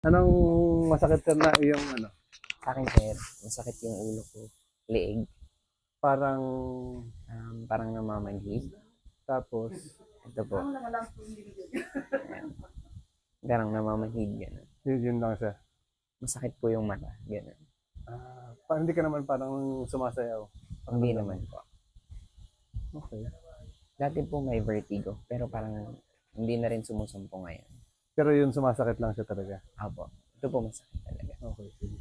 Anong masakit ka na yung ano? Sa akin, sir, masakit yung ulo ko. Leeg. Parang Um, parang namamanhid. tapos Ito po. Ayan. Parang namamanhid, gano'n. yun, yun lang siya. Masakit po yung mata, gano'n. Ah, parang hindi ka naman parang sumasayaw. Hindi naman po. Okay. Dati po may vertigo, pero parang hindi na rin sumusumpo ngayon. Pero yun sumasakit lang siya talaga. Apo. Ito po masakit talaga. Okay, sige.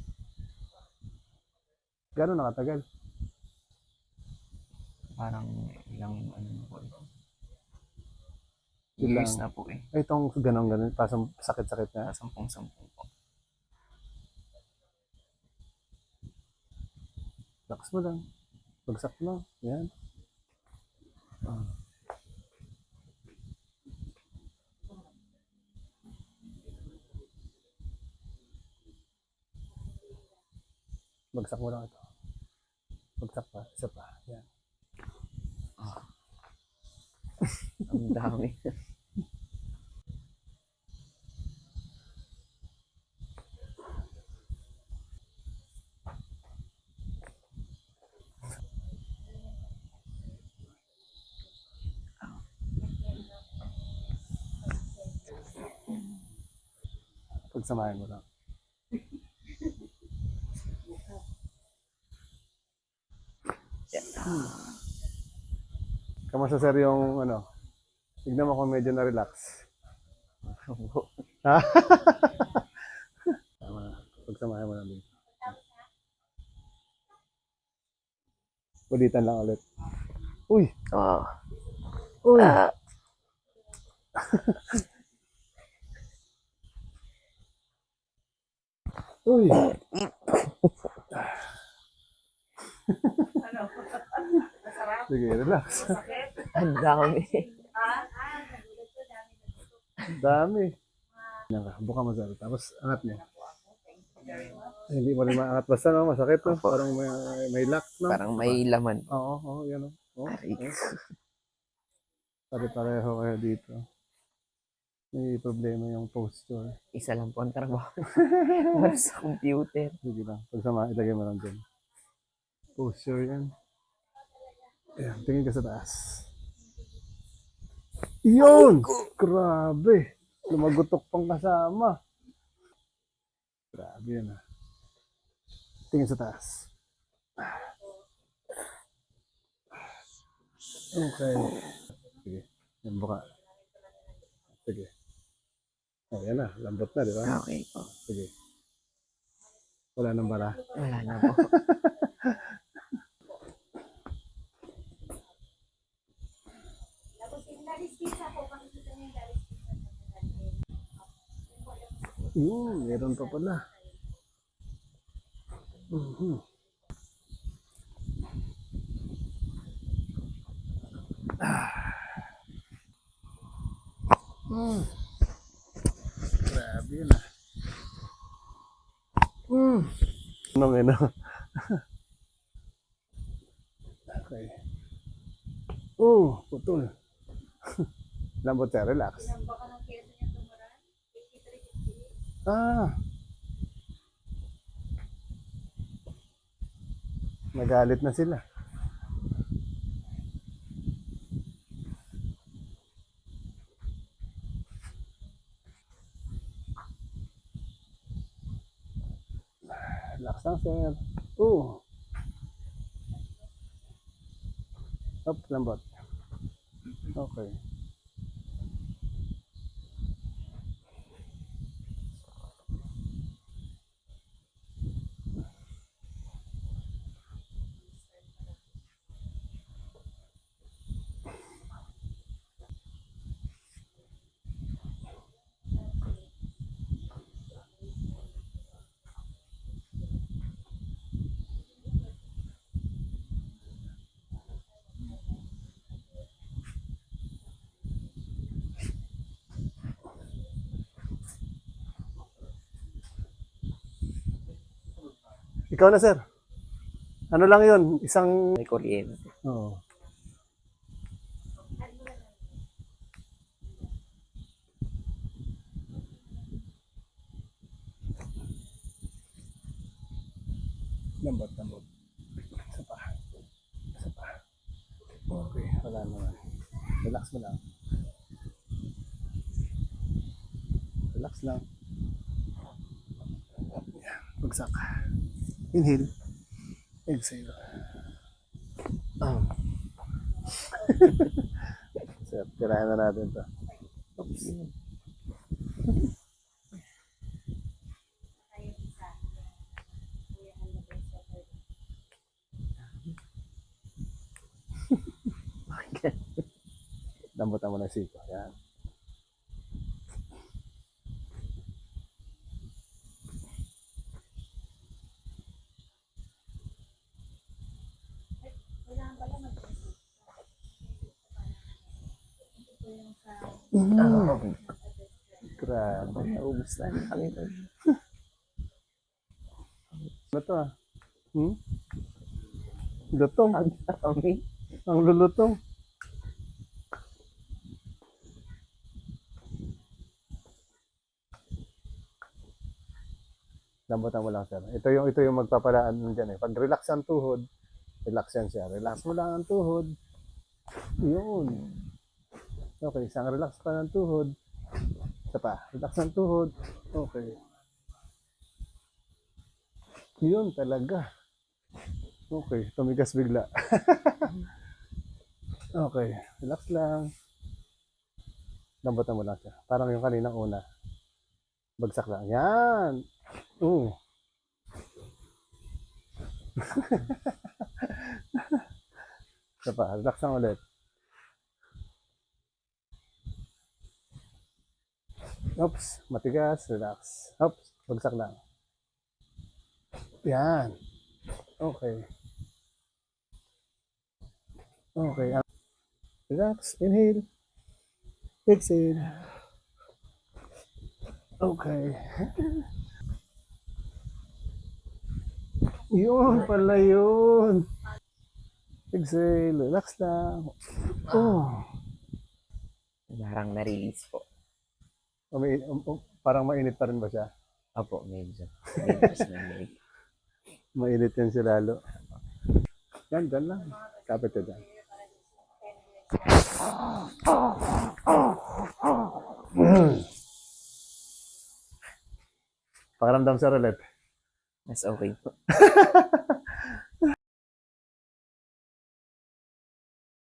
Gano'n nakatagal? Parang ilang ano na po. Yun Years lang. na po eh. Ay, itong gano'n gano'n, pasang sakit-sakit na. Sampung-sampung po. Relax mo lang. Bagsak mo. Yan. Ah. Bagsak mo lang ito. Bagsak pa. Isa pa. Yan. Ang dami. Pagsamahin mo lang. Kamusta sir yung ano? Tignan mo kung medyo na-relax. Ha? Tama na. Pagsamahin mo din. Ulitan lang ulit. Uy! Oo. Uy! Uy! Sige, relax. Ang dami. Dami. Yan ka, buka mo sir. Tapos angat niya. Ay, hindi mo rin maangat basta no, masakit no. Parang may, may lock no. Parang may laman. Oo, oo, yan o. Oh, Aray. Pare-pareho kayo dito. May problema yung posture. Isa lang po ang trabaho. Para sa computer. Sige lang. Pagsama, ilagay mo lang dyan. Posture yan. Ayan, tingin ka sa taas. Yun! Grabe! Lumagutok pang kasama. Grabe yan ah. Tingin sa taas. Okay. Sige. Yan buka. Sige. Oh, yan na. Lambot na, di ba? Okay po. Sige. Wala nang bara. Wala na po. Yun, meron pa pala. Mhm. Ah. Mm. Grabe ah. Mm. Anong ino? okay. Oh, putol. Lambot siya, relax. Ah. Nagalit na sila. Relax lang, sir. Oh. Up, lambot. Okay. Ikaw na, sir. Ano lang yun? Isang... May kuryente. Oo. Lambot, lambot. Isa pa. Isa pa. Okay, wala naman. Relax mo lang. Relax lang. Pagsak. Pagsak. Inhale. Exhale. Um. Sir, tirahin na natin to. Oops. Lambutan mo ng siko. Yan. Oh, Grabe. naubos na rin kami. Ano to ah? Hmm? Lutong. Ang dami. Ang lulutong. Lambutan mo lang sir. Ito yung ito yung magpapalaan mo dyan eh. Pag relax ang tuhod, relax yan siya. Relax mo lang ang tuhod. Yun. Okay, isang relax pa ng tuhod. Isa pa, relax ang tuhod. Okay. Yun talaga. Okay, tumigas bigla. okay, relax lang. Lambutan mo lang siya. Parang yung kaninang una. Bagsak lang. Yan! Oo. Isa pa, relax lang ulit. Oops, matigas, relax. Oops, bagsak lang. Yan. Okay. Okay. ah. Relax. Inhale. Exhale. Okay. Yun pala yun. Exhale. Relax lang. Oh. Parang na-release po. Umi- um, um, parang mainit pa rin ba siya? Opo, medyo. Mainit yan si Lalo. Yan, dyan lang. Kapit ka dyan. Pakiramdam sa ulit. Mas okay po.